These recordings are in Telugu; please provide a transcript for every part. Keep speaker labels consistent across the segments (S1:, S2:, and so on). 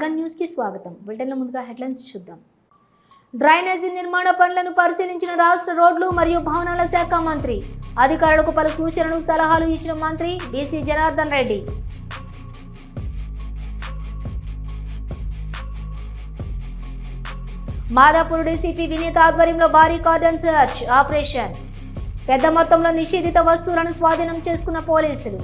S1: ఆర్గన్ న్యూస్కి స్వాగతం. బులెటిన్ల ముందుగా హెడ్లైన్స్ చూద్దాం. డ్రైనేజీ నిర్మాణ పనులను పరిశీలించిన రాష్ట్ర రోడ్లు మరియు భవనాల శాఖ మంత్రి. అధికారులకు పలు సూచనలు సలహాలు ఇచ్చిన మంత్రి బీసీ జనార్దన్ రెడ్డి. మాదాపూర్ డీసీపీ వినీత్ ఆధ్వర్యంలో భారీ కార్డన్ సర్చ్ ఆపరేషన్. పెద్ద మొత్తంలో నిషేధిత వస్తువులను స్వాధీనం చేసుకున్న పోలీసులు.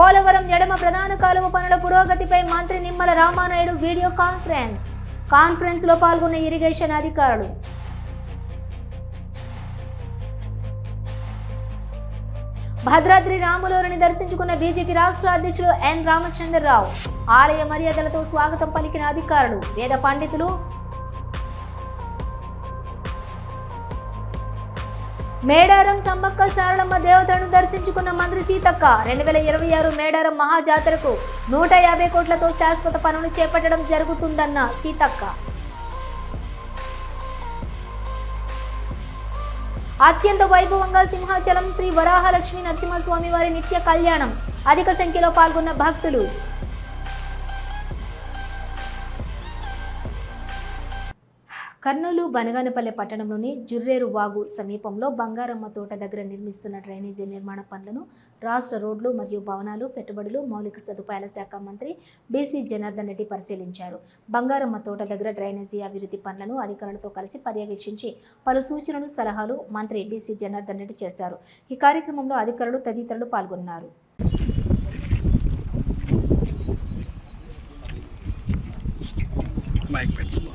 S1: పోలవరం ఎడమ ప్రధాన కాలువ పనుల పురోగతిపై మంత్రి నిమ్మల రామానాయుడు వీడియో కాన్ఫరెన్స్. కాన్ఫరెన్స్లో పాల్గొన్న ఇరిగేషన్ అధికారులు. భద్రాద్రి రాములూరిని దర్శించుకున్న బీజేపీ రాష్ట్ర అధ్యక్షులు ఎన్ రామచంద్రరావు. ఆలయ మర్యాదలతో స్వాగతం పలికిన అధికారులు వేద పండితులు మేడారం సమ్మక్క సారళమ్మ దేవతను దర్శించుకున్న మంత్రి సీతక్క రెండు వేల ఇరవై ఆరు మేడారం మహాజాతరకు నూట యాభై కోట్లతో శాశ్వత పనులు చేపట్టడం జరుగుతుందన్న సీతక్క. అత్యంత వైభవంగా సింహాచలం శ్రీ వరాహలక్ష్మి నరసింహస్వామి వారి నిత్య కళ్యాణం. అధిక సంఖ్యలో పాల్గొన్న భక్తులు. కర్నూలు బనగానపల్లె పట్టణంలోని జుర్రేరు వాగు సమీపంలో బంగారమ్మ తోట దగ్గర నిర్మిస్తున్న డ్రైనేజీ నిర్మాణ పనులను రాష్ట్ర రోడ్లు మరియు భవనాలు పెట్టుబడులు మౌలిక సదుపాయాల శాఖ మంత్రి బీసీ జనార్దన్ రెడ్డి పరిశీలించారు. బంగారమ్మ తోట దగ్గర డ్రైనేజీ అభివృద్ధి పనులను అధికారులతో కలిసి పర్యవేక్షించి పలు సూచనలు సలహాలు మంత్రి బీసీ జనార్దన్ రెడ్డి చేశారు. ఈ కార్యక్రమంలో అధికారులు తదితరులు పాల్గొన్నారు.
S2: మైక్ పెట్టుకో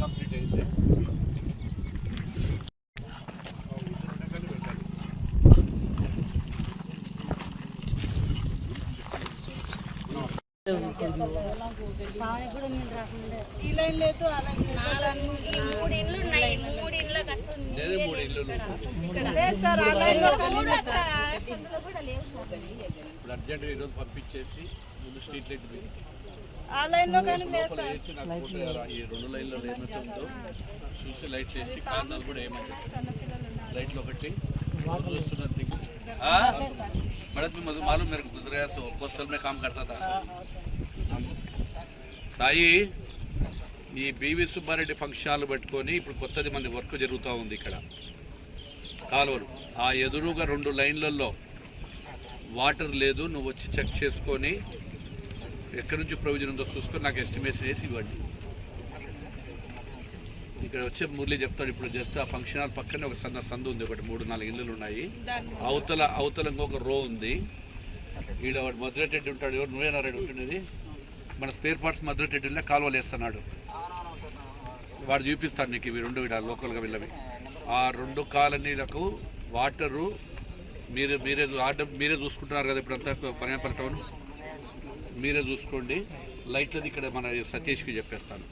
S2: కంప్లీట్ అయితే
S3: ఈ లైన్ లేదు ఆ లైన్ లేదు.
S4: మూడు ఇండ్లు ఉన్నాయి మూడు ఇండ్ల కట్టు
S2: లేదా మూడు ఇల్లు
S3: లేదు సార్ ఆ లైన్లో కానీ
S4: మూడు అక్కడ సందులో కూడా లేవు సార్
S2: ఇప్పుడు అర్జెంట్గా ఈరోజు పంపించేసి ముందు స్ట్రీట్ లైట్ వేయి.
S3: ఆ లైన్ లో కానీ లేదు
S2: లోపల వేసి నాకు ఫోటో ఎరా- ఈ రెండు లైన్లో ఏమైతే ఉందో చూసి లైట్ వేసి కార్నర్ కూడా ఏమైతే లైట్లు ఒకటి చూస్తున్నారు దిగు. ఆ? मैडम मैं मधु मालूम मेरे को गुजराया सो पोस्टल में काम करता था సాయి ఈ బీవీ సుబ్బారెడ్డి ఫంక్షన్ హాల్ పెట్టుకొని ఇప్పుడు కొత్తది మంది వర్క్ జరుగుతూ ఉంది ఇక్కడ కాలువలు ఆ ఎదురుగా రెండు లైన్లలో వాటర్ లేదు నువ్వు వచ్చి చెక్ చేసుకొని ఎక్కడి నుంచి ప్రొవిజన్ ఉందో చూసుకొని నాకు ఎస్టిమేషన్ వేసి ఇవ్వండి. ఇక్కడ వచ్చే మురళి చెప్తాడు ఇప్పుడు జస్ట్ ఆ ఫంక్షన్ హాల్ పక్కనే ఒక సన్న సందు ఉంది ఒకటి మూడు నాలుగు ఇల్లులు ఉన్నాయి. అవతల అవతల ఇంకొక రో ఉంది. ఈడ వాడు మధురెడ్డి ఉంటాడు ఎవరు? నువ్వేనా రెడ్డి ఉంటున్నది. మన స్పేర్ పార్ట్స్ మధురెడ్డిలో కాలువలు వేస్తున్నాడు. వాడు చూపిస్తాడు నీకు ఇవి రెండు ఇక్కడ లోకల్గా వెళ్ళవి. ఆ రెండు కాలనీలకు వాటరు మీరే మీరే ఆర్డర్ మీరే చూసుకుంటున్నారు కదా ఇప్పుడంతా పనిపల్లి టౌన్ మీరే చూసుకోండి. లైట్లది ఇక్కడ మన సతీష్కి చెప్పేస్తాను.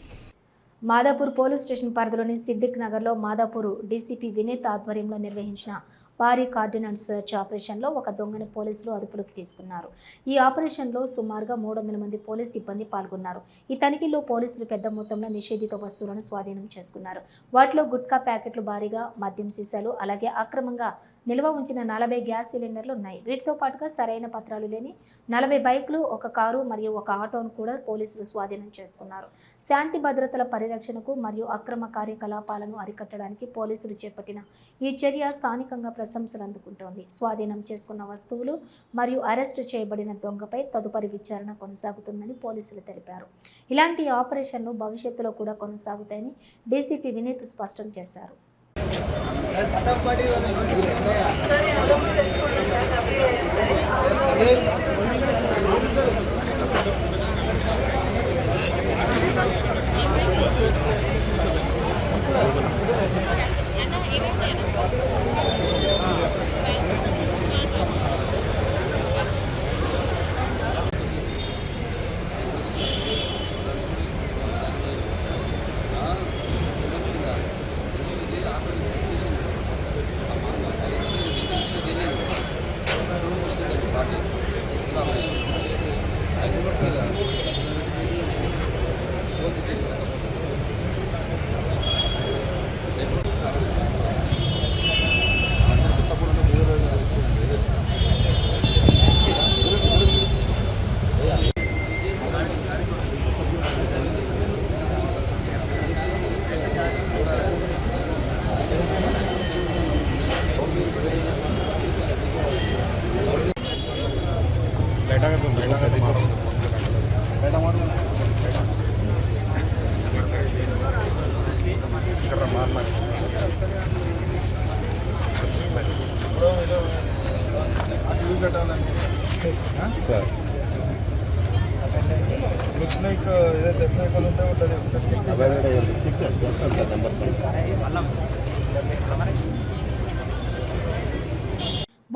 S1: మాదాపూర్ పోలీస్ స్టేషన్ పరిధిలోని సిద్దిక్ నగర్లో మాదాపూర్ డీసీపీ వినీత్ ఆధ్వర్యంలో నిర్వహించిన భారీ కార్డినెన్స్ సెర్చ్ ఆపరేషన్లో ఒక దొంగని పోలీసులు అదుపులోకి తీసుకున్నారు. ఈ ఆపరేషన్లో సుమారుగా మూడు వందల మంది పోలీస్ సిబ్బంది పాల్గొన్నారు. ఈ తనిఖీలో పోలీసులు పెద్ద మొత్తంలో నిషేధిత వస్తువులను స్వాధీనం చేసుకున్నారు. వాటిలో గుట్కా ప్యాకెట్లు భారీగా మద్యం సీసాలు అలాగే అక్రమంగా నిల్వ ఉంచిన నలభై గ్యాస్ సిలిండర్లు ఉన్నాయి. వీటితో పాటుగా సరైన పత్రాలు లేని నలభై బైకులు ఒక కారు మరియు ఒక ఆటోను కూడా పోలీసులు స్వాధీనం చేసుకున్నారు. శాంతి భద్రతల పరిరక్షణకు మరియు అక్రమ కార్యకలాపాలను అరికట్టడానికి పోలీసులు చేపట్టిన ఈ చర్య స్థానికంగా ప్రశంసలు అందుకుంటోంది. స్వాధీనం చేసుకున్న వస్తువులు మరియు అరెస్టు చేయబడిన దొంగపై తదుపరి విచారణ కొనసాగుతుందని పోలీసులు తెలిపారు. ఇలాంటి ఆపరేషన్లు భవిష్యత్తులో కూడా కొనసాగుతాయని డీసీపీ వినీత్ స్పష్టం చేశారు.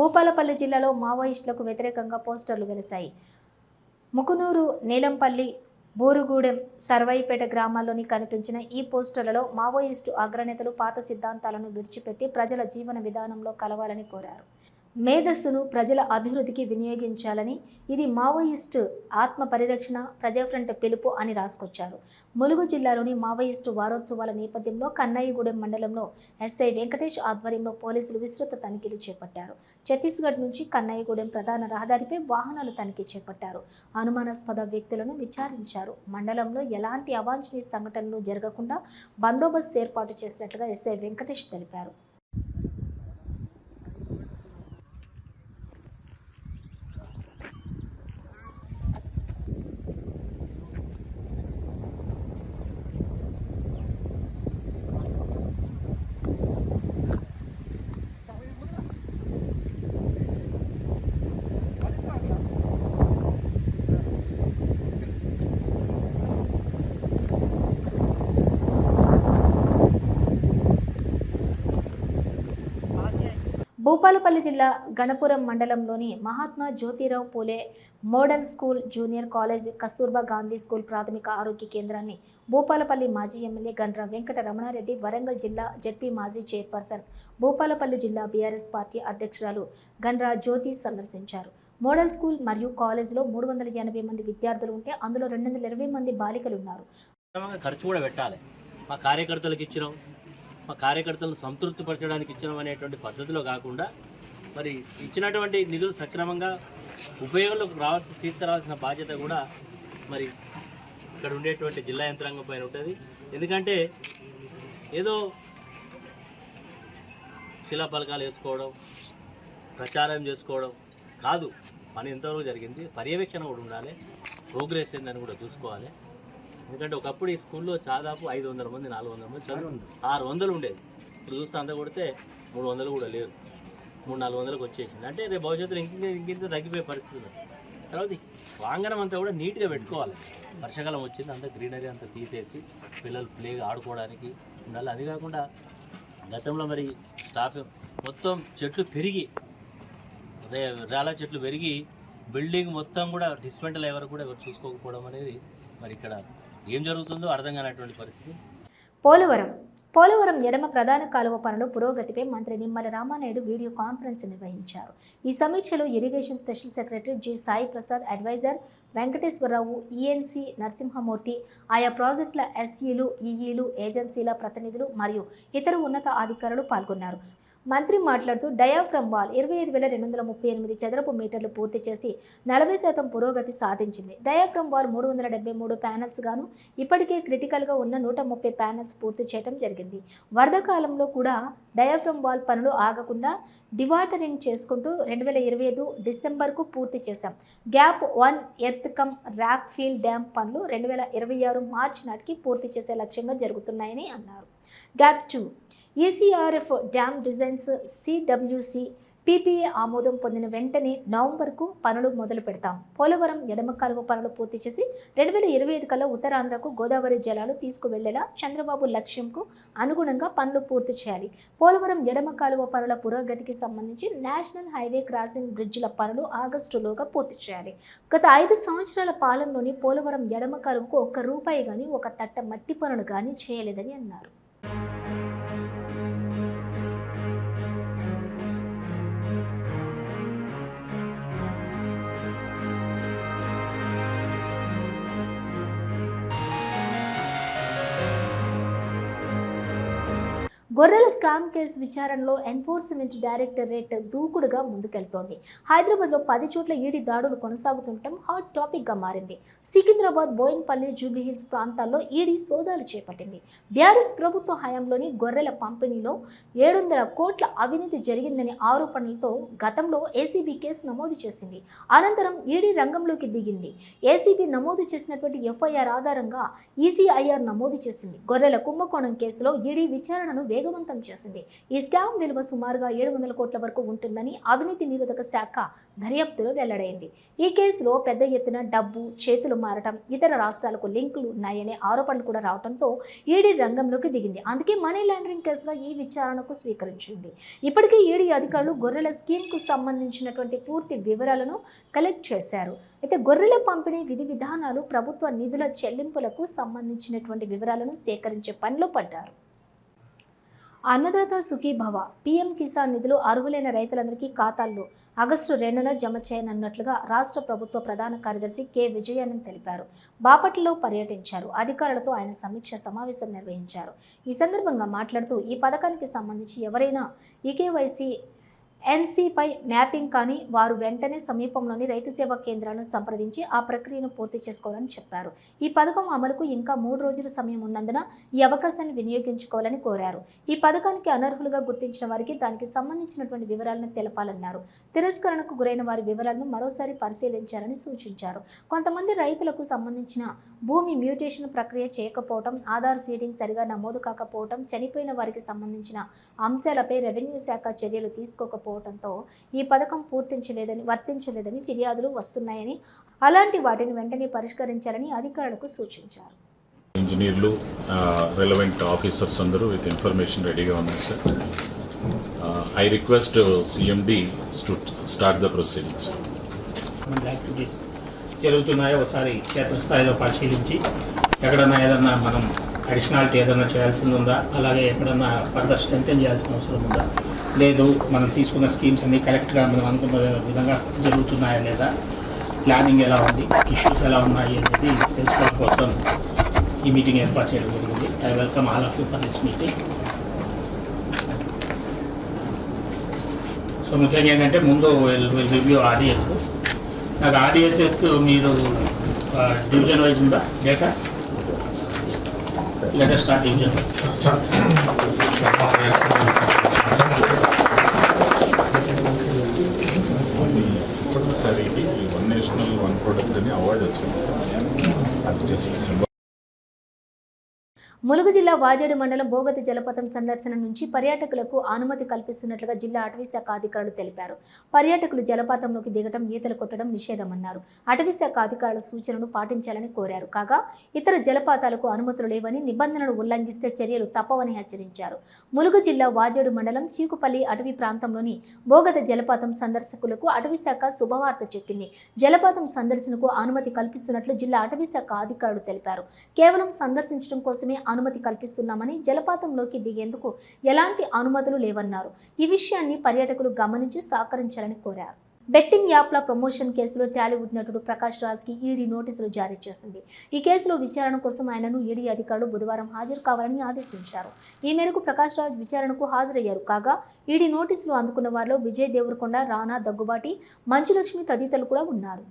S1: భూపాలపల్లి జిల్లాలో మావోయిస్టులకు వ్యతిరేకంగా పోస్టర్లు వెలిశాయి. ముకునూరు నీలంపల్లి బూరుగుగూడెం సర్వాయిపేట గ్రామాల్లోని కనిపించిన ఈ పోస్టర్లలో మావోయిస్టు అగ్రనేతలు పాత సిద్ధాంతాలను విడిచిపెట్టి ప్రజల జీవన విధానంలో కలవాలని కోరారు. మేధస్సును ప్రజల అభివృద్ధికి వినియోగించాలని ఇది మావోయిస్టు ఆత్మ పరిరక్షణ ప్రజాఫ్రంట్ పిలుపు అని రాసుకొచ్చారు. ములుగు జిల్లాలోని మావోయిస్టు వారోత్సవాల నేపథ్యంలో కన్నయ్యగూడెం మండలంలో ఎస్ఐ వెంకటేష్ ఆధ్వర్యంలో పోలీసులు విస్తృత తనిఖీలు చేపట్టారు. ఛత్తీస్గఢ్ నుంచి కన్నయ్యగూడెం ప్రధాన రహదారిపై వాహనాలు తనిఖీ చేపట్టారు. అనుమానాస్పద వ్యక్తులను విచారించారు. మండలంలో ఎలాంటి అవాంఛనీయ సంఘటనలు జరగకుండా బందోబస్తు ఏర్పాటు చేసినట్లుగా ఎస్ఐ వెంకటేష్ తెలిపారు. భూపాలపల్లి జిల్లా గణపురం మండలంలోని Mahatma Jyotirao Phule model school junior college Kasturba Gandhi school ప్రాథమిక ఆరోగ్య కేంద్రాన్ని భూపాలపల్లి మాజీ ఎమ్మెల్యే గండ్ర వెంకట రమణారెడ్డి వరంగల్ జిల్లా జడ్పీ మాజీ చైర్పర్సన్ భూపాలపల్లి జిల్లా బీఆర్ఎస్ పార్టీ అధ్యక్షురాలు గండ్ర జ్యోతి సందర్శించారు. మోడల్ స్కూల్ మరియు కాలేజీలో మూడు వందల ఎనభై మంది విద్యార్థులు ఉంటే అందులో రెండు వందల ఇరవై మంది బాలికలు ఉన్నారు.
S5: ఖర్చు కూడా పెట్టాలి. మా కార్యకర్తలకు ఇచ్చినాం. కార్యకర్తలను సంతృప్తిపరచడానికి ఇచ్చడం అనేటువంటి పద్ధతిలో కాకుండా మరి ఇచ్చినటువంటి నిధులు సక్రమంగా ఉపయోగంలోకి రావాల్సిన తీసుకురావాల్సిన బాధ్యత కూడా మరి ఇక్కడ ఉండేటువంటి జిల్లా యంత్రాంగం పైన ఉంటుంది. ఎందుకంటే ఏదో శిలాఫలకాలు వేసుకోవడం ప్రచారం చేసుకోవడం కాదు. పని ఎంతవరకు జరిగింది? పర్యవేక్షణ కూడా ఉండాలి. ప్రోగ్రెస్ ఏందని కూడా చూసుకోవాలి. ఎందుకంటే ఒకప్పుడు ఈ స్కూల్లో దాదాపు ఐదు వందల మంది నాలుగు వందల మంది చదువు ఆరు వందలు ఉండేది ఇప్పుడు చూస్తే అంతా కొడితే మూడు వందలు కూడా లేవు మూడు నాలుగు వందలకు వచ్చేసింది. అంటే రేపు భవిష్యత్తులో ఇంక ఇంకింత తగ్గిపోయే పరిస్థితి ఉంది తర్వాత ప్రాంగణం అంతా కూడా నీట్గా పెట్టుకోవాలి. వర్షాకాలం వచ్చింది అంతా గ్రీనరీ అంతా తీసేసి పిల్లలు ప్లేగా ఆడుకోవడానికి ఉండాలి. అది కాకుండా గతంలో మరి స్టాఫ్ మొత్తం చెట్లు పెరిగి రే రాళ్ళ చెట్లు పెరిగి బిల్డింగ్ మొత్తం కూడా డిస్మెంటల్ అయ్యే వరకు కూడా ఎవరు చూసుకోకపోవడం అనేది మరి ఇక్కడ ఏం జరుగుతుందో అర్థం కానటువంటి పరిస్థితి?
S1: పోలవరం. పోలవరం ఎడమ ప్రధాన కాలువ పనుల పురోగతిపై మంత్రి నిమ్మల రామానాయుడు వీడియో కాన్ఫరెన్స్ నిర్వహించారు. ఈ సమీక్షలో irrigation special secretary G. Sai Prasad adviser Venkateswara Rao ENC Narasimhamurthy ఆయా ప్రాజెక్టుల ఎస్ఈలు ఈఈలు ఏజెన్సీల ప్రతినిధులు మరియు ఇతర ఉన్నత అధికారులు పాల్గొన్నారు. మంత్రి మాట్లాడుతూ డయాఫ్రమ్ వాల్ ఇరవై ఐదు వేల రెండు వందల ముప్పై ఎనిమిది చదరపు మీటర్లు పూర్తి చేసి నలభై శాతం పురోగతి సాధించింది. డయాఫ్రమ్ వాల్ మూడు వందల డెబ్బై మూడు ప్యానెల్స్ గాను ఇప్పటికే క్రిటికల్గా ఉన్న నూట ముప్పై ప్యానెల్స్ పూర్తి చేయడం జరిగింది. వరద కాలంలో కూడా డయాఫ్రమ్ వాల్ పనులు ఆగకుండా డివాటరింగ్ చేసుకుంటూ రెండు వేల ఇరవై ఐదు డిసెంబర్కు పూర్తి చేశాం. Gap one earth cum rock fill dam పనులు రెండు వేల ఇరవై ఆరు మార్చి నాటికి పూర్తి చేసే లక్ష్యంగా జరుగుతున్నాయని అన్నారు. Gap two ECRF dam designs CWC PPA ఆమోదం పొందిన వెంటనే నవంబర్కు పనులు మొదలు పెడతాం. పోలవరం ఎడమ కాలువ పనులు పూర్తి చేసి రెండు వేల ఇరవై ఐదు కల్లా ఉత్తరాంధ్రకు గోదావరి జలాలు తీసుకువెళ్ళేలా చంద్రబాబు లక్ష్యంకు అనుగుణంగా పనులు పూర్తి చేయాలి. పోలవరం ఎడమ కాలువ పనుల పురోగతికి సంబంధించి నేషనల్ హైవే క్రాసింగ్ బ్రిడ్జ్ల పనులు ఆగస్టులోగా పూర్తి చేయాలి. గత ఐదు సంవత్సరాల పాలనలోని పోలవరం ఎడమ కాలువకు ఒక్క రూపాయి కానీ ఒక తట్ట మట్టి పనులు కానీ చేయలేదని అన్నారు. గొర్రెల స్కామ్ కేసు విచారణలో ఎన్ఫోర్స్మెంట్ డైరెక్టరేట్ దూకుడుగా ముందుకెళ్తోంది. హైదరాబాద్లో పది చోట్ల ఈడీ దాడులు కొనసాగుతుండటం హాట్ టాపిక్గా మారింది. సికింద్రాబాద్ బోయిన్పల్లి జూబ్లీహిల్స్ ప్రాంతాల్లో ఈడీ సోదాలు చేపట్టింది. బీఆర్ఎస్ ప్రభుత్వ హయాంలోని గొర్రెల పంపిణీలో ఏడు వందల కోట్ల అవినీతి జరిగిందనే ఆరోపణలతో గతంలో ఏసీబీ కేసు నమోదు చేసింది. అనంతరం ఈడీ రంగంలోకి దిగింది. ఏసీబీ నమోదు చేసినటువంటి ఎఫ్ఐఆర్ ఆధారంగా ఈసీఐఆర్ నమోదు చేసింది. గొర్రెల కుంభకోణం కేసులో ఈడీ విచారణను వేగవంతం చేసింది. ఈ స్కామ్ విలువ సుమారుగా ఏడు వందల కోట్ల వరకు ఉంటుందని అవినీతి నిరోధక శాఖ దర్యాప్తులో వెల్లడైంది. ఈ కేసులో పెద్ద ఎత్తున డబ్బు చేతులు మారటం ఇతర రాష్ట్రాలకు లింకులు ఉన్నాయనే ఆరోపణలు కూడా రావడంతో ఈడీ రంగంలోకి దిగింది. అందుకే మనీ లాండరింగ్ కేసుగా ఈ విచారణకు స్వీకరించింది. ఇప్పటికే ఈడీ అధికారులు గొర్రెల స్కీమ్కు సంబంధించినటువంటి పూర్తి వివరాలను కలెక్ట్ చేశారు. అయితే గొర్రెల పంపిణీ విధి విధానాలు ప్రభుత్వ నిధుల చెల్లింపులకు సంబంధించినటువంటి వివరాలను సేకరించే పనిలో పడ్డారు. అన్నదాత సుఖీభవ. పీఎం కిసాన్ నిధులు అర్హులైన రైతులందరికీ ఖాతాల్లో ఆగస్టు రెండున జమ చేయనున్నట్లుగా రాష్ట్ర ప్రభుత్వ ప్రధాన కార్యదర్శి కె. విజయానంద్ తెలిపారు. బాపట్లలో పర్యటించారు. అధికారులతో ఆయన సమీక్ష సమావేశం నిర్వహించారు. ఈ సందర్భంగా మాట్లాడుతూ ఈ పథకానికి సంబంధించి ఎవరైనా ఈకేవైసీ ఎన్సీపై మ్యాపింగ్ కానీ వారు వెంటనే సమీపంలోని రైతు సేవా కేంద్రాలను సంప్రదించి ఆ ప్రక్రియను పూర్తి చేసుకోవాలని చెప్పారు. ఈ పథకం అమలుకు ఇంకా మూడు రోజుల సమయం ఉన్నందున ఈ అవకాశాన్ని వినియోగించుకోవాలని కోరారు. ఈ పథకానికి అనర్హులుగా గుర్తించిన వారికి దానికి సంబంధించినటువంటి వివరాలను తెలపాలన్నారు. తిరస్కరణకు గురైన వారి వివరాలను మరోసారి పరిశీలించాలని సూచించారు. కొంతమంది రైతులకు సంబంధించిన భూమి మ్యూటేషన్ ప్రక్రియ చేయకపోవడం ఆధార్ సీడింగ్ సరిగా నమోదు కాకపోవడం చనిపోయిన వారికి సంబంధించిన అంశాలపై రెవెన్యూ శాఖ చర్యలు తీసుకోకపోవడం తీసుకోకపోవడంతో ఈ పథకం పూర్తించలేదని వర్తించలేదని ఫిర్యాదులు వస్తున్నాయని అలాంటి వాటిని వెంటనే పరిష్కరించాలని అధికారులకు సూచించారు.
S6: ఇంజనీర్లు రెలవెంట్ ఆఫీసర్స్ అందరూ విత్ ఇన్ఫర్మేషన్ రెడీగా ఉన్నారు sir I request CMD start the
S7: proceedings activities జరుగుతున్నాయో? ఒకసారి క్షేత్రస్థాయిలో పరిశీలించి ఎక్కడన్నా ఏదన్నా మనం అడిషనాలిటీ ఏదైనా చేయాల్సింది ఉందా? అలాగే ఎక్కడన్నా ఫర్దర్ స్ట్రెంథెన్ చేయాల్సిన అవసరం ఉందా? లేదు మనం తీసుకున్న స్కీమ్స్ అన్ని కరెక్ట్గా మనం అనుకున్న విధంగా జరుగుతున్నాయా లేదా ప్లానింగ్ ఎలా ఉంది ఇష్యూస్ ఎలా ఉన్నాయి అనేది తెలుసుకోవడం కోసం ఈ మీటింగ్ ఏర్పాటు చేయడం జరిగింది. I welcome all of you for this meeting so ముఖ్యంగా ఏంటంటే ముందు రివ్యూ ఆర్డిఎస్ఎస్ నాకు ఆర్డిఎస్ఎస్ మీరు డివిజన్ వైజ్ ఉందా? Data letter start division
S6: wise sir one national one product అని అవార్డు వచ్చింది సార్. అది జస్ట్
S1: ములుగు జిల్లా వాజేడు మండలం బోగతి జలపాతం సందర్శన నుంచి పర్యాటకులకు అనుమతి కల్పిస్తున్నట్లుగా జిల్లా అటవీ శాఖ అధికారులు తెలిపారు. పర్యాటకులు జలపాతంలోకి దిగటం ఈతలు కొట్టడం నిషేధమన్నారు. అటవీ శాఖ అధికారుల సూచనను పాటించాలని కోరారు. కాగా ఇతర జలపాతాలకు అనుమతులు లేవని నిబంధనలు ఉల్లంఘిస్తే చర్యలు తప్పవని హెచ్చరించారు. ములుగు జిల్లా వాజేడు మండలం చీకుపల్లి అటవీ ప్రాంతంలోని బోగత జలపాతం సందర్శకులకు అటవీ శాఖ శుభవార్త చెప్పింది. జలపాతం సందర్శనకు అనుమతి కల్పిస్తున్నట్లు జిల్లా అటవీ శాఖ అధికారులు తెలిపారు. కేవలం సందర్శించడం కోసమే అనుమతి కల్పిస్తున్నామని జలపాతంలోకి దిగేందుకు ఎలాంటి అనుమతులు లేవన్నారు. ఈ విషయాన్ని పర్యాటకులు గమనించి సహకరించాలని కోరారు. బెట్టింగ్ యాప్ల ప్రమోషన్ కేసులో టాలీవుడ్ నటుడు ప్రకాష్ రాజ్కి ఈడీ నోటీసులు జారీ చేసింది. ఈ కేసులో విచారణ కోసం ఆయనను ఈడీ అధికారులు బుధవారం హాజరు కావాలని ఆదేశించారు. ఈ మేరకు ప్రకాష్ రాజ్ విచారణకు హాజరయ్యారు. కాగా ఈడీ నోటీసులు అందుకున్న వారిలో విజయ్ దేవరకొండ రానా దగ్గుబాటి మంచులక్ష్మి తదితరులు కూడా ఉన్నారు.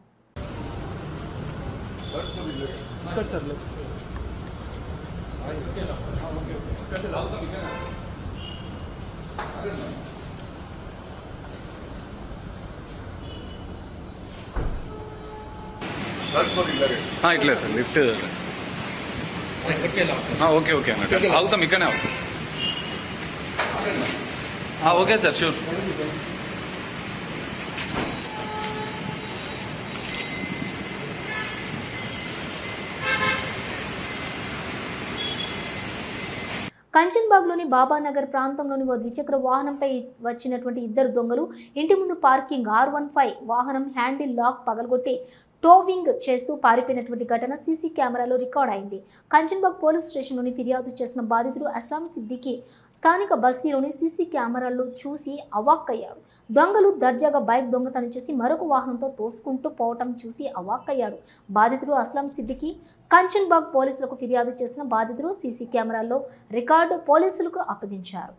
S8: ఇట్లే సార్ లిఫ్ట్ ఓకే ఓకే అన్నట్టు ఆగుతాం ఇక్కడనే అవుతాం ఓకే సార్ షూర్
S1: కంచన్బాగ్లోని బాబానగర్ ప్రాంతంలోని ఓ ద్విచక్ర వాహనంపై వచ్చినటువంటి ఇద్దరు దొంగలు ఇంటి ముందు పార్కింగ్ ఆర్ వన్ ఫైవ్ వాహనం హ్యాండిల్ లాక్ పగలగొట్టి టోవింగ్ చేస్తూ పారిపోయినటువంటి ఘటన సీసీ కెమెరాలో రికార్డ్ అయింది. కంచన్బాగ్ పోలీస్ స్టేషన్లోని ఫిర్యాదు చేసిన బాధితుడు అస్లాం సిద్దికి స్థానిక బస్తీలోని సీసీ కెమెరాల్లో చూసి అవాక్కయ్యాడు దొంగలు దర్జాగా బైక్ దొంగతనం చేసి మరొక వాహనంతో తోసుకుంటూ పోవటం చూసి అవాక్కయ్యాడు బాధితుడు అస్లాం సిద్దికి కంచన్బాగ్ పోలీసులకు ఫిర్యాదు చేసిన బాధితుడు సీసీ కెమెరాల్లో రికార్డు పోలీసులకు అప్పగించారు.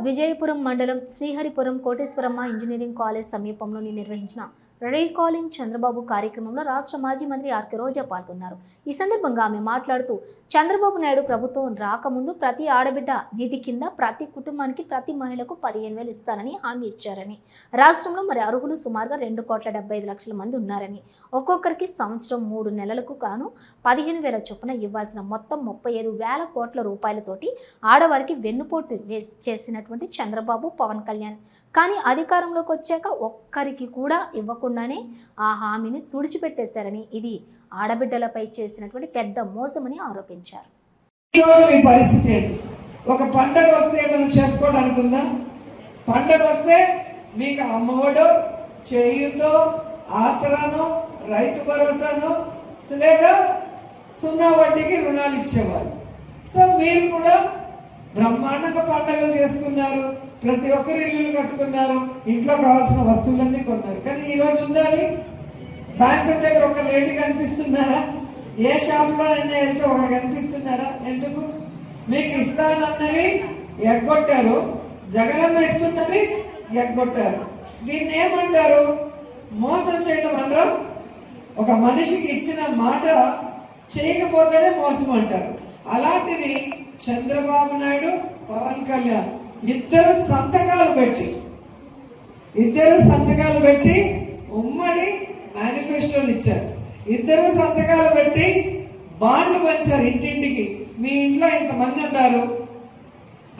S1: విజయపురం మండలం శ్రీహరిపురం కోటేశ్వరమ్మ ఇంజనీరింగ్ కాలేజ్ సమీపంలోని నిర్వహించిన రీకాలింగ్ చంద్రబాబు కార్యక్రమంలో రాష్ట్ర మాజీ మంత్రి ఆర్కే రోజా పాల్గొన్నారు. ఈ సందర్భంగా ఆమె మాట్లాడుతూ చంద్రబాబు నాయుడు ప్రభుత్వం రాకముందు ప్రతి ఆడబిడ్డ నిధి కింద ప్రతి కుటుంబానికి ప్రతి మహిళకు పదిహేను వేలు ఇస్తానని హామీ ఇచ్చారని. రాష్ట్రంలో మరి అర్హులు సుమారుగా రెండు కోట్ల డెబ్బై ఐదు లక్షల మంది ఉన్నారని. ఒక్కొక్కరికి సంవత్సరం మూడు నెలలకు గాను పదిహేను వేల చొప్పున ఇవ్వాల్సిన మొత్తం ముప్పై ఐదు వేల కోట్ల రూపాయలతోటి ఆడవారికి వెన్నుపోటు వేసి చేసినటువంటి చంద్రబాబు పవన్ కళ్యాణ్. కానీ అధికారంలోకి వచ్చాక ఒక్కరికి కూడా ఇవ్వకూడదు ఇవ్వకుండానే ఆ హామీని తుడిచిపెట్టేశారని ఇది ఆడబిడ్డలపై చేసినటువంటి పెద్ద మోసమని ఆరోపించారు.
S9: మీ పరిస్థితి ఒక పండగ వస్తే మనం చేసుకోవడానికి ఉందా? పండగ వస్తే మీకు అమ్మఒడు చేయుతో ఆసరానో రైతు భరోసానో లేదా సున్నా వడ్డీకి రుణాలు ఇచ్చేవారు సో మీరు కూడా బ్రహ్మాండంగా పండగలు చేసుకున్నారు. ప్రతి ఒక్కరు ఇల్లు కట్టుకున్నారు ఇంట్లో కావాల్సిన వస్తువులన్నీ కొన్నారు. కానీ ఈ రోజు ఉందా బ్యాంకు దగ్గర ఒక లేడీ కనిపిస్తున్నారా? ఏ షాప్లో అయినా వెళ్తే ఒకరు కనిపిస్తున్నారా? ఎందుకు? మీకు ఇస్తానన్నవి ఎగ్గొట్టారు. జగనన్న ఇస్తున్నవి ఎగ్గొట్టారు. దీన్ని ఏమంటారు? మోసం చేయడం అనరా? ఒక మనిషికి ఇచ్చిన మాట చేయకపోతేనే మోసం అంటారు. అలాంటిది చంద్రబాబు నాయుడు పవన్ కళ్యాణ్ ఇద్దరు సంతకాలు పెట్టి ఇద్దరు సంతకాలు పెట్టి ఉమ్మడి మేనిఫెస్టోలు ఇచ్చారు. ఇద్దరు సంతకాలు పెట్టి బాండ్లు పంచారు ఇంటింటికి. మీ ఇంట్లో ఇంతమంది ఉన్నారు?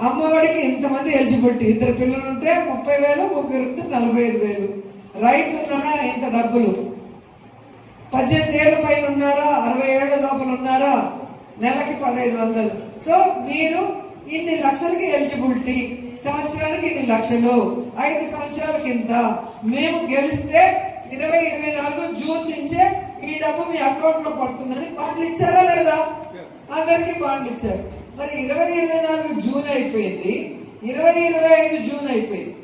S9: అమ్మఒడికి ఇంతమంది ఎలిజిబిలిటీ? ఇద్దరు పిల్లలు ఉంటే ముప్పై వేలు ముగ్గురు ఉంటే నలభై ఐదు వేలు. రైతు ఉన్నారా ఇంత డబ్బులు? పద్దెనిమిది ఏళ్ళ పైన ఉన్నారా? అరవై ఏళ్ళ లోపల ఉన్నారా? నెలకి పదహైదు వందలు. సో మీరు ఇన్ని లక్షలకి ఎలిజిబిలిటీ? సంవత్సరానికి ఇన్ని లక్షలు? ఐదు సంవత్సరాలకి ఇంత మేము గెలిస్తే ఇరవై ఇరవై నాలుగు జూన్ నుంచే ఈ డబ్బు మీ అకౌంట్లో పడుతుందని బాండ్లు ఇచ్చారా లేదా? అందరికి బాండ్లు ఇచ్చారు. మరి ఇరవై ఇరవై నాలుగు జూన్ అయిపోయింది. ఇరవై ఇరవై ఐదు జూన్ అయిపోయింది.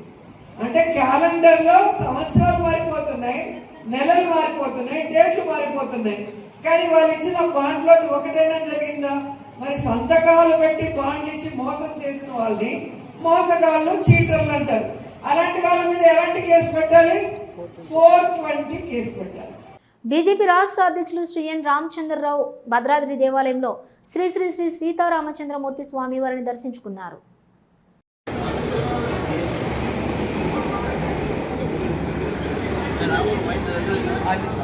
S9: అంటే క్యాలెండర్లో సంవత్సరాలు మారిపోతున్నాయి నెలలు మారిపోతున్నాయి డేట్లు మారిపోతున్నాయి. కానీ వాళ్ళు ఇచ్చిన బాండ్లో అది ఒకటైనా జరిగిందా? మరి సంతకాలు పెట్టి బాండ్లు ఇచ్చి మోసం చేసిన వాళ్ళని మోసగాళ్ళు చీటర్లు అంటారు. అలాంటి వాళ్ళ మీద ఎలాంటి కేసు పెట్టాలి? ఫోర్ ట్వంటీ కేసు పెట్టాలి.
S1: బీజేపీ రాష్ట్ర అధ్యక్షులు శ్రీ ఎన్ రామచంద్రరావు భద్రాద్రి దేవాలయంలో శ్రీ శ్రీ శ్రీ సీతారామచంద్రమూర్తి స్వామి వారిని దర్శించుకున్నారు.
S10: I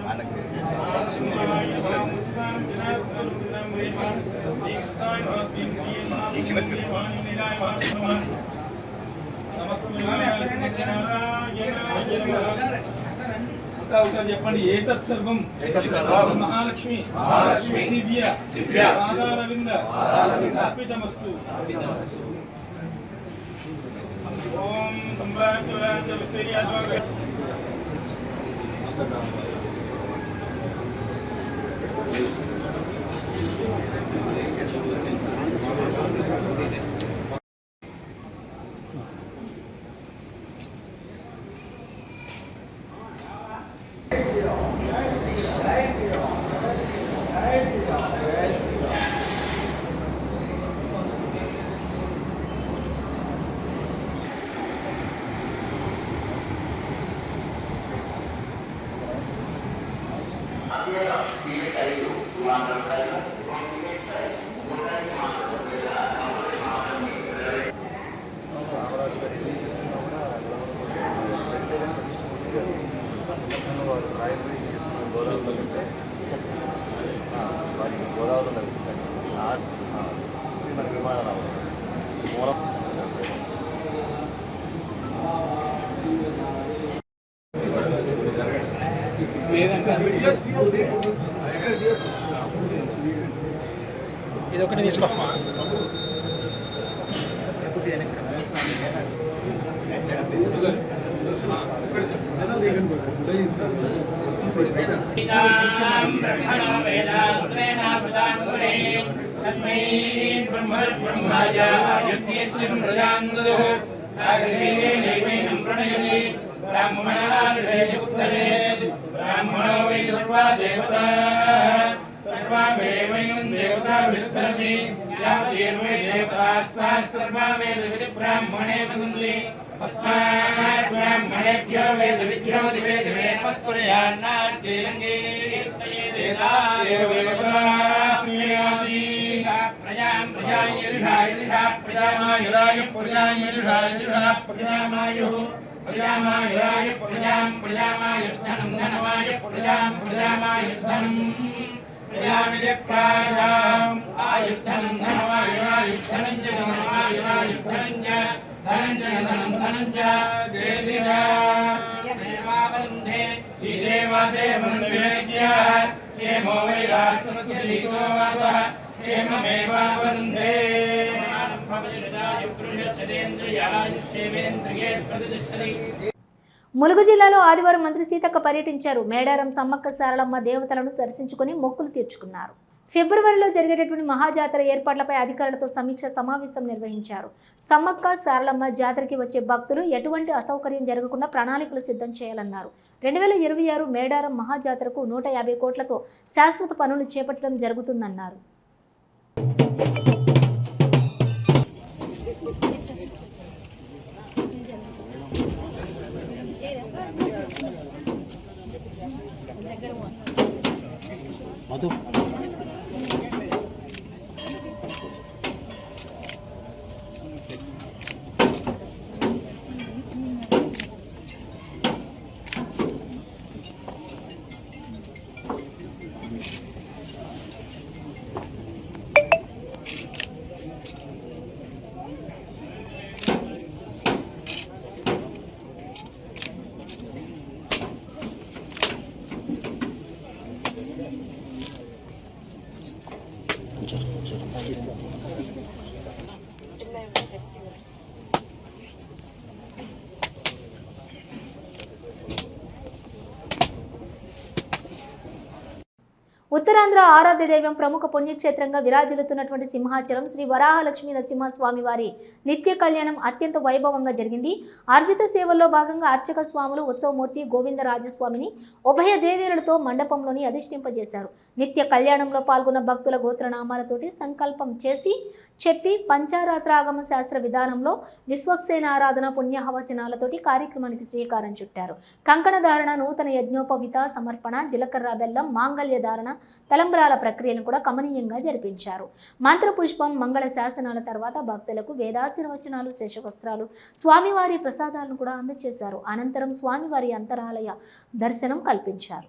S10: మనకి ఒకసారి చెప్పండి ఏతత్ సర్వం. మహాలక్ష్మి. దివ్య. పాదారవింద అర్పితమస్తు. ఓం సంప్రాయ శ్రీ అద్వాగ Thank you.
S7: ఇది ఒకటి తీసుకో.
S10: బ్రాహ్మణో సర్వా దేవతా సర్వామేవైనం దేవతా విద్ధరతి యావదేవై దేవతాస్తా సర్వా వేద విధి బ్రాహ్మణే వసంతి తస్మాత్ బ్రాహ్మణేభ్యో వేద విద్యో దివే దివే నమస్కుర్యాన్నార్చేలంగే ప్రజాం ప్రజాయుషాయుషా ప్రజామాయురాయ ప్రజాయుషాయుషా ప్రజామాయు ప్రజామాయురాయ ప్రజాం ప్రజామాయుద్ధనం ధనమాయ ప్రజాం ప్రజామాయుద్ధనం ప్రజామిది ప్రాజాం. ఆయుద్ధనం ధనమాయురాయుద్ధనం చ ధనమాయురాయుద్ధనం చ ధనం చ ధనం ధనం చ దేదివా దేవావరుంధే శ్రీదేవాదేవన్వేద్య క్షేమో వై రాష్ట్రస్య దీతో వాసః. క్షేమమేవావరుంధే భవతిషదాయుక్రుణ్యశ్చేంద్రియాయుష్యేవేంద్రియే ప్రతిష్టతి
S1: ములుగు జిల్లాలో ఆదివారం మంత్రి సీతక్క పర్యటించారు. మేడారం సమ్మక్క సారలమ్మ దేవతలను దర్శించుకుని మొక్కులు తీర్చుకున్నారు. ఫిబ్రవరిలో జరిగేటటువంటి మహాజాతర ఏర్పాట్లపై అధికారులతో సమీక్ష సమావేశం నిర్వహించారు. సమ్మక్క సారలమ్మ జాతరకి వచ్చే భక్తులు ఎటువంటి అసౌకర్యం జరగకుండా ప్రణాళికలు సిద్ధం చేయాలన్నారు. రెండు వేల ఇరవై ఆరు మేడారం మహాజాతరకు నూట యాభై కోట్లతో శాశ్వత పనులు చేపట్టడం జరుగుతుందన్నారు.
S5: Madhu.
S1: ఉత్తరాంధ్ర ఆరాధ్య దైవం ప్రముఖ పుణ్యక్షేత్రంగా విరాజిల్లుతున్నటువంటి సింహాచలం శ్రీ వరాహలక్ష్మీ నరసింహస్వామి వారి నిత్య కళ్యాణం అత్యంత వైభవంగా జరిగింది. ఆర్జిత సేవల్లో భాగంగా అర్చక స్వాములు ఉత్సవమూర్తి గోవిందరాజస్వామిని ఉభయ దేవేరులతో మండపంలోని అధిష్ఠింపజేశారు. నిత్య కళ్యాణంలో పాల్గొన్న భక్తుల గోత్రనామాలతోటి సంకల్పం చేసి చెప్పి పంచారాత్రాగమ శాస్త్ర విధానంలో విశ్వక్సేన ఆరాధన పుణ్యహవచనాలతోటి కార్యక్రమానికి శ్రీకారం చుట్టారు. కంకణ ధారణ నూతన యజ్ఞోపవిత సమర్పణ జీలకర్ర బెల్లం మాంగళ్య ధారణ తలంబ్రాల ప్రక్రియను కూడా కమనీయంగా జరిపించారు. మంత్రపుష్పం మంగళ శాసనాల తర్వాత భక్తులకు వేదాశీర్వచనాలు శేషవస్త్రాలు స్వామివారి ప్రసాదాలను కూడా అందజేశారు అనంతరం స్వామివారి అంతరాలయ దర్శనం కల్పించారు.